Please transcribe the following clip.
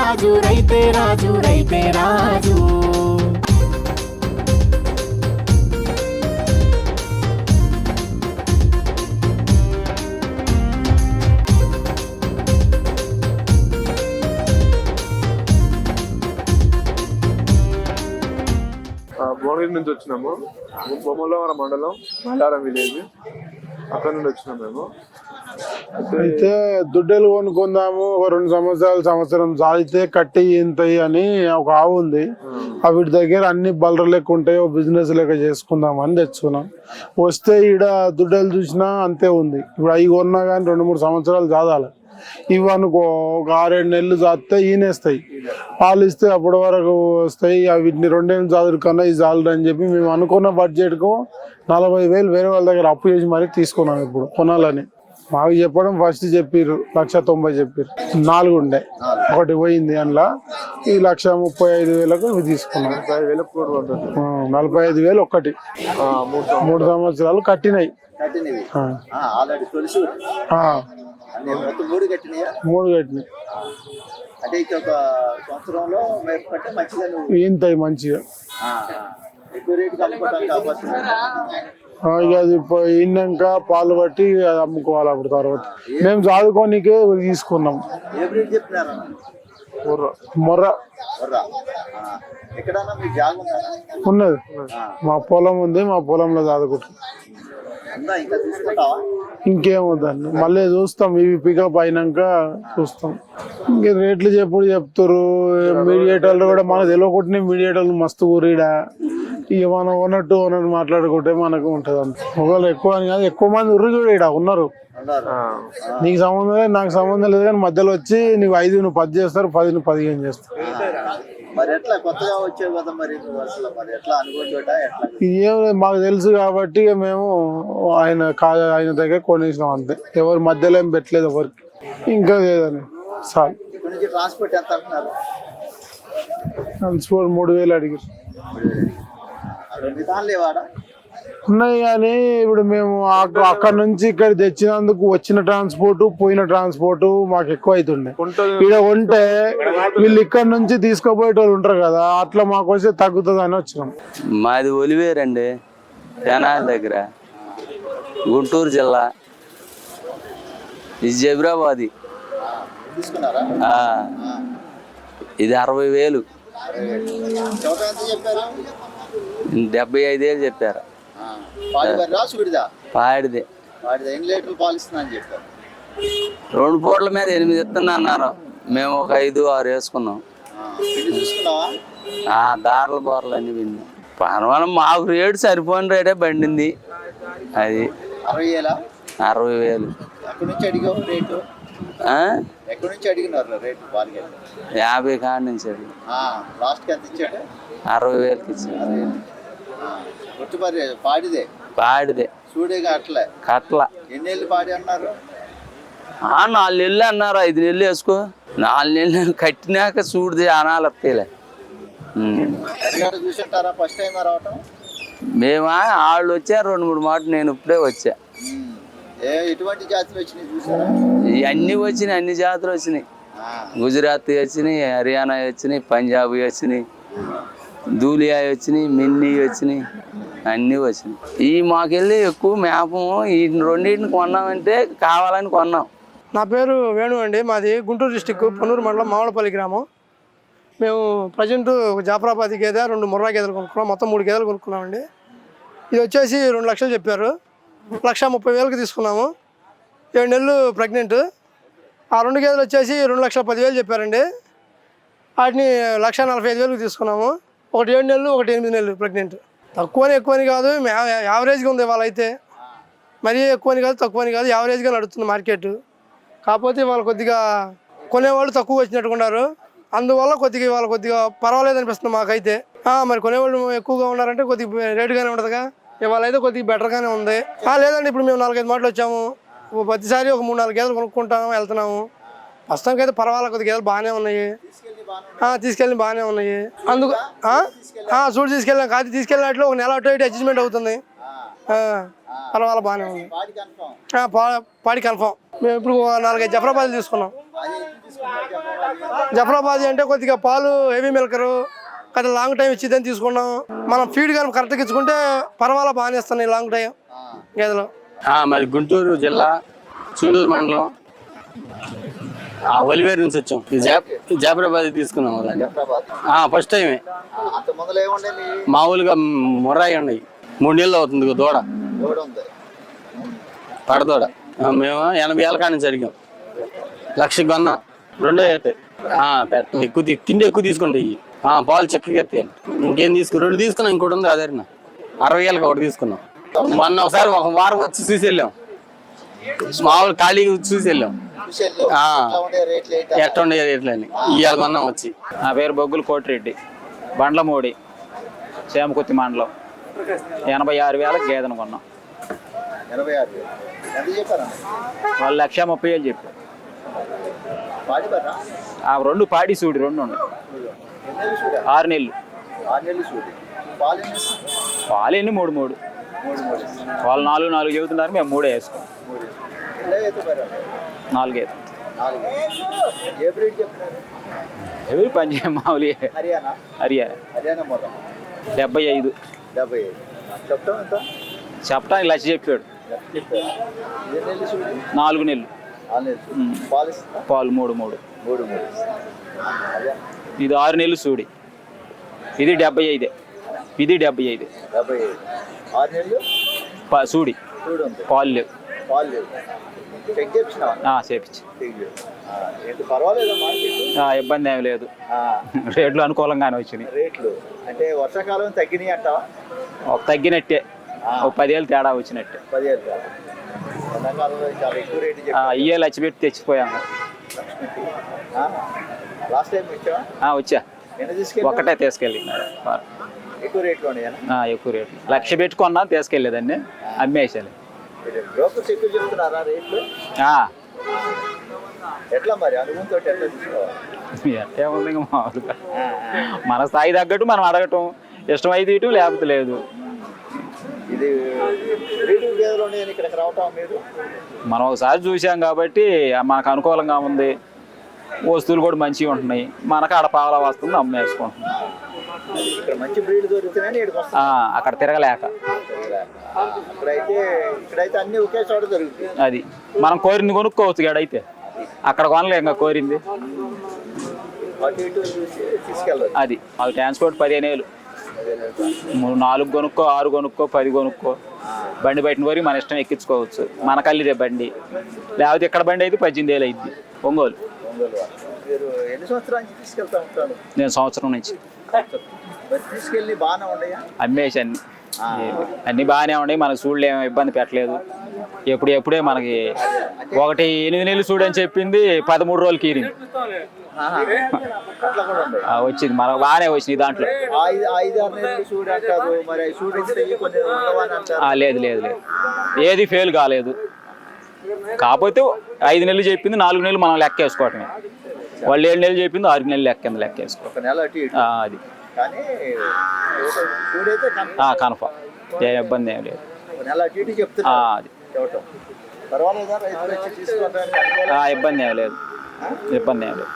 రాజు రైతే రాజు. రైతే రాజు భువనగిరి నుంచి వచ్చినాము. బొమ్మలవరం మండలం మండారం విలేజ్. అక్కడ నుండి వచ్చినాం మేము. అయితే దుడ్డలు కొనుక్కుందాము ఒక రెండు సంవత్సరాలు సంవత్సరం సాగితే కట్టి ఇంతయి అని ఒక ఆవు ఉంది. వీటి దగ్గర అన్ని బలర లెక్క ఉంటాయి ఒక బిజినెస్ లెక్క చేసుకుందాం అని తెచ్చుకున్నాం. వస్తే ఈడ దుడ్డలు చూసినా అంతే ఉంది. ఇప్పుడు అవి కొన్నా కానీ రెండు మూడు సంవత్సరాలు చాదాలి ఇవి అనుకో ఒక ఆరేడు నెలలు చాస్తే ఈనేస్తాయి. పాలు ఇస్తే అప్పటి వరకు వస్తాయి వీటిని రెండేళ్ళు చాదురు కన్నా ఇది చాలదు అని చెప్పి మేము అనుకున్న బడ్జెట్కు నలభై వేలు వేరే వాళ్ళ దగ్గర అప్పు చేసి మరీ తీసుకున్నాం ఇప్పుడు కొనాలని. మాకు చెప్పడం ఫస్ట్ చెప్పిర్రు లక్ష తొంభై చెప్పిర్రు. నాలుగు ఉండే. ఒకటి పోయింది అందులో. ఈ లక్ష ముప్పై ఐదు వేలకు తీసుకున్నాం. నలభై ఐదు వేలు ఒక్కటి. మూడు సంవత్సరాలు. కట్టినాయి. మూడు కట్టినాయా? కంటే మంచిగా ఇక అది ఇన్నాక పాలు పట్టి అది అమ్ముకోవాలి అప్పుడు తర్వాత. మేము చదువుకోనికే తీసుకున్నాం. మొర్ర. ఉన్నది. మా పొలం ఉంది మా పొలంలో చదువుకుంటాం. ఇంకేమవుతుంది మళ్ళీ చూస్తాం. ఇవి పికప్ అయినాక చూస్తాం. ఇంక రేట్లు చెప్పుడు చెప్తారు మీడియేటర్లు కూడా మనకు తెలియకుండానే మీడియేటర్లు మస్తు ఊరిడా. ఇక మనం ఉన్నట్టు ఉన్నట్టు మాట్లాడుకుంటే మనకు ఉంటుంది అంత. ఒకవేళ ఎక్కువ అని కాదు ఎక్కువ మంది ఉర్రు కూడా ఈడ ఉన్నారు. నీకు సంబంధం లేదు నాకు సంబంధం లేదు కానీ మధ్యలో వచ్చి నీకు ఐదు నువ్వు పది చేస్తారు పది నువ్వు పదిహేను చేస్తారు. మరి ఎట్లా? కొత్తగా వచ్చావు కదా మరి నువ్వు అసలు? మరి ఎట్లా? అనుకోచోట ఎట్లా? ఏం లేదు మాకు తెలుసు కాబట్టి మేము ఆయన కా ఆయన దగ్గర కొనేసినాం అంతే. ఎవరి మధ్యలో ఏం పెట్టలేదు ఎవరికి. ఇంకా లేదని. సార్ ఇక్కడ ట్రాన్స్పోర్ట్ ఎంత అంటున్నారు? ట్రాన్స్పోర్ట్ మూడు వేలు అడిగారు ఉన్నాయి కానీ ఇప్పుడు మేము అక్క- అక్కడ నుంచి ఇక్కడ తెచ్చినందుకు వచ్చిన ట్రాన్స్పోర్ట్ పోయిన ట్రాన్స్పోర్ట్ మాకు ఎక్కువ అవుతుండే ఇక్కడ ఉంటే వీళ్ళు ఇక్కడ నుంచి తీసుకోపోయేటోళ్ళు ఉంటారు కదా అట్లా మాకు వస్తే తగ్గుతుంది అని వచ్చినాం. మాది ఒలివేరండి తెనాలి దగ్గర గుంటూరు జిల్లా. ఇది జబీరాబాది. ఇది అరవై వేలు. చౌక ఎంత చెప్పారు? డెబ్బై ఐదేళ్ళు చెప్పారు. పాడిదే. రెండు పూట్ల మీద ఎనిమిది ఇస్తున్నా అన్నారు. మేము ఒక ఐదు ఆరు వేసుకున్నాం. దారుల బోర్లు అన్ని విన్నాం పర్వాలేదు మాకు రేటు సరిపోయిన రేటే బండింది అది అరవై వేలా? అరవై వేలు. ఎక్కడి నుంచి అడిగినారు రేటు యాభై కాడి నుంచి అది లాస్ట్కి ఎంత ఇచ్చాడు? అరవై వేలకి ఒట్టు మరి పాడిదే? పాడిదే. చూడేగా అట్లే కట్ల. ఎన్నేళ్ళు పాడి అన్నారు? ఆ, నాలుగు నెలలు అన్నారు. ఐదు నెలలు వేసుకో. నాలుగు నెలలు కట్టినాక చూడు అనాలు చూసుంటారా? ఫస్ట్ టైం రావటం? మేమా వాళ్ళు వచ్చారు. రెండు మూడు మాటలు నేను ఇప్పుడే వచ్చా. ఏ ఎటువంటి జాతులు వచ్చినాయి చూసారా అన్ని వచ్చినాయి అన్ని జాతులు వచ్చినాయి. గుజరాత్ వచ్చినాయి హర్యానా వచ్చినాయి పంజాబ్ వచ్చినాయి ధూలియా వచ్చినాయి మిన్నీ వచ్చినాయి అన్నీ వచ్చినాయి. ఈ మాకెళ్ళి ఎక్కువ మేపం ఈ రెండింటిని కొన్నామంటే కావాలని కొన్నాం. నా పేరు వేణు అండి. మాది గుంటూరు డిస్టిక్ పొన్నూరు మండలం మామిడిపల్లి గ్రామం. మేము ప్రజెంట్ ఒక జాఫరాబాద్ గేదె రెండు ముర్రా గేదెలు కొనుక్కున్నాం. మొత్తం మూడు గేదెలు కొనుక్కున్నామండి. ఇది వచ్చేసి రెండు లక్షలు చెప్పారు. లక్ష ముప్పై వేలకు తీసుకున్నాము. ఏడు నెలలు ప్రెగ్నెంట్. ఆ రెండు గేదెలు వచ్చేసి రెండు లక్షల పదివేలు చెప్పారండి. వాటిని లక్ష నలభై ఐదు వేలకు తీసుకున్నాము. ఒకటి ఏడు నెలలు ఒకటి ఎనిమిది నెలలు ప్రెగ్నెంట్. తక్కువని ఎక్కువని కాదు యావరేజ్గా ఉంది వాళ్ళైతే మరీ ఎక్కువని కాదు తక్కువని కాదు యావరేజ్గా నడుస్తుంది మార్కెట్. కాకపోతే వాళ్ళు కొద్దిగా కొనేవాళ్ళు తక్కువ వచ్చినట్టుగా ఉన్నారు. అందువల్ల కొద్దిగా వాళ్ళు కొద్దిగా పర్వాలేదు అనిపిస్తుంది మాకైతే. మరి కొనేవాళ్ళు ఎక్కువగా ఉన్నారంటే కొద్దిగా రేటుగానే ఉండదుగా ఇవాళ అయితే కొద్దిగా బెటర్గానే ఉంది. లేదండి ఇప్పుడు మేము నాలుగైదు మాటలు వచ్చాము. ఓ ప్రతిసారి ఒక మూడు నాలుగు గేదెలు కొనుక్కుంటాము వెళ్తున్నాము. ప్రస్తుతానికి అయితే పర్వాలేదు కొద్ది గేదెలు బాగానే ఉన్నాయి. తీసుకెళ్ళి బాగానే ఉన్నాయి. అందుకు చూడు తీసుకెళ్ళాం కాదు తీసుకెళ్ళినట్లు ఒక నెల అటు ఇటు అడ్జస్ట్మెంట్ అవుతుంది. పర్వాలేదు బాగానే ఉంది. పాడి కన్ఫామ్. పా- మేము ఇప్పుడు నాలుగైదు జఫరాబాద్ తీసుకున్నాం. జఫరాబాద్ అంటే కొద్దిగా పాలు హెవీ మిల్కరు కొద్దిగా లాంగ్ టైం ఇచ్చిద్దని తీసుకున్నాం. మనం ఫీడ్ కానీ కరెక్ట్గా ఇచ్చుకుంటే పర్వాలేదు బాగానే ఇస్తున్నాయి లాంగ్ టైం గేదెలు ఆ, మరి గుంటూరు జిల్లా చూడూరు మండలం ఒలివేరు నుంచి వచ్చాం. జాబరాబాద్ తీసుకున్నాం ఫస్ట్ టైమే మామూలుగా మొర్రాయి ఉన్నాయి మూడు నెలలు అవుతుంది దూడ. పడదూడ. మేము ఎనభై ఏళ్ళ కానీ జరిగాం లక్ష కొన్నాం రెండో పెట్ట ఎక్కువ తిండి ఎక్కువ తీసుకుంటాయి. ఆ, పాలు చక్కగా ఎత్తాయి. ఇంకేం తీసుకు రెండు తీసుకున్నాం ఇంకోటి ఉంది అదే అరవై ఏళ్ళకి ఒకటి తీసుకున్నాం. మొన్న ఒకసారి ఒక వారం వచ్చి చూసి వెళ్ళాం. మామూలు ఖాళీగా చూసి వెళ్ళాం. ఎట్లా ఉండే రేట్లు ఏంటి ఎట్లా ఉండే రేట్లని ఇవాళ కొన్నాం వచ్చి. నా పేరు బొగ్గుల కోటిరెడ్డి. బండ్లమూడి చేమకుర్తి మండలం. ఎనభై ఆరు వేలకు గేదెను కొన్నాం. వాళ్ళు లక్ష ముప్పై వేలు చెప్పారు. ఆ రెండు పాడి సూడి రెండు ఉన్నాయి. ఆరు నెలలు. పాలు ఎన్ని మూడు మూడు. వాళ్ళు నాలుగు నాలుగు చెబుతున్నారు మేము మూడే వేసుకోం. నాలుగు ఎవరు పని చేయ మామూలు హర్యానా? డెబ్బై ఐదు. డెబ్బై ఐదు. చెప్తాం చెప్పడానికి లక్ష చెప్పాడు. నాలుగు నెలలు. పాలు మూడు మూడు. మూడు ఇది ఆరు నెలలు సూడి. ఇది డెబ్బై ఐదే. ఇది డెబ్బై ఐదు. డెబ్బై ఐదు. ఆరు నెలలు? పా సూడి. పాలు లేవు. పాలు లేవు. చెక్ చేపించి ఇబ్బంది ఏమి లేదు. రేట్లు అనుకూలంగానే వచ్చినాయి. రేట్లు. అంటే వర్షాకాలం తగ్గినాయి అంటావా? ఒక తగ్గినట్టే. ఒక పదేళ్ళు తేడా వచ్చినట్టే. పదిహేను కాదు ఎండాకాలంలో చాలా ఎక్కువ రేటు ఆ, చెప్పారు ఇయ్యే లచ్చి పెట్టి తెచ్చిపోయాము వచ్చా ఒక్కటే తీసుకెళ్ళి. ఎక్కువ రేట్లు రేట్లు. లక్ష పెట్టుకున్నా తీసుకెళ్ళేదాన్ని. అమ్మేసాలి ఎట్లా మరి? ఇంకా మామూలుగా. మన స్థాయి తగ్గట్టు మనం అడగటం. ఇష్టమైతే ఇటు లేకపోతే లేదు. ఇది ఇక్కడికి రావటం మీరు మనం ఒకసారి చూసాం కాబట్టి మనకు అనుకూలంగా ఉంది. వస్తువులు కూడా మంచిగా ఉంటున్నాయి. మనకు ఆడ పావలా వస్తుంది అమ్మేసుకుంటున్నాం. ఇక్కడ మంచి బ్రీడ్ దొరుకుతున్నాయని ఇక్కడికి వస్తాం ఆ, అక్కడ తిరగలేక. ఇక్కడైతే ఇక్కడైతే అన్ని ఒకే చోట దొరుకుతాయి. అది. మనం కోరింది కొనుక్కోవచ్చు గడైతే అక్కడ కొనలే ఇంకా కోరింది. అటు ఇటు చూసి తీసుకెళ్ళదు అది. వాళ్ళ ట్రాన్స్పోర్ట్ పదిహేను వేలు. నాలుగు కొనుక్కో ఆరు కొనుక్కో పది కొనుక్కో. బండి బయట వరకు మన ఇష్టం ఎక్కించుకోవచ్చు. మన కల్లిదే బండి. లేకపోతే ఇక్కడ బండి అయితే పద్దెనిమిది వేలు అయింది ఒంగోలు. నేను సంవత్సరం నుంచి. అమ్మేసి అన్ని అన్ని బాగానే ఉన్నాయి. మనకు చూడలే ఇబ్బంది పెట్టలేదు. ఎప్పుడు ఎప్పుడే మనకి ఒకటి ఎనిమిది నెలలు చూడని చెప్పింది పదమూడు రోజులు కీరింది. వచ్చింది. మనకు బాగానే వచ్చింది దాంట్లో. లేదు లేదు లేదు. ఏది ఫెయిల్ కాలేదు. కాకపోతే ఐదు నెలలు చెప్పింది నాలుగు నెలలు మనం లెక్క వేసుకోవటమే. వాళ్ళు ఏడు నెలలు చెప్పింది ఆరు నెలలు లెక్క కింద లెక్క వేసుకో ఒక నెల అటు ఇటు. ఆ, అది. కన్ఫామ్ ఏ ఇబ్బంది ఏం లేదు. అది. ఇబ్బంది ఏం లేదు. ఇబ్బంది ఏం లేదు.